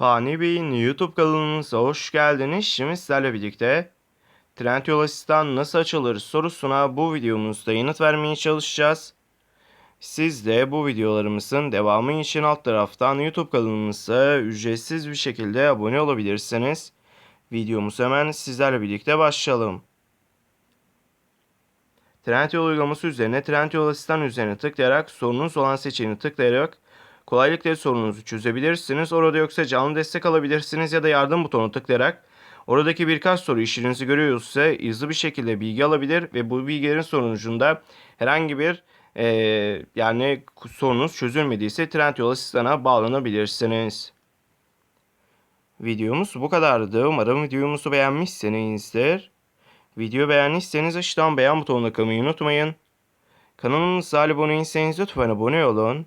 Fani Bey'in YouTube kanalımıza hoş geldiniz. Şimdi sizlerle birlikte Trendyol Asistan nasıl açılır sorusuna bu videomuzda yanıt vermeye çalışacağız. Siz de bu videolarımızın devamı için alt taraftan YouTube kanalımıza ücretsiz bir şekilde abone olabilirsiniz. Videomuz hemen sizlerle birlikte başlayalım. Trendyol uygulaması üzerine Trendyol Asistan üzerine tıklayarak sorunuz olan seçeneği tıklayarak kolaylıkla sorununuzu çözebilirsiniz. Orada yoksa canlı destek alabilirsiniz ya da yardım butonuna tıklayarak oradaki birkaç soru işinizi görüyorsa hızlı bir şekilde bilgi alabilir ve bu bilgilerin sonucunda herhangi bir eee, yani sorunuz çözülmediyse Trendyol Asistan'a bağlanabilirsiniz. Videomuz bu kadardı. Umarım videomuzu beğenmişsinizdir. Video beğendiyseniz aşağıdan beğen butonuna kılmayı unutmayın. Kanalımıza abone değilseniz lütfen abone olun.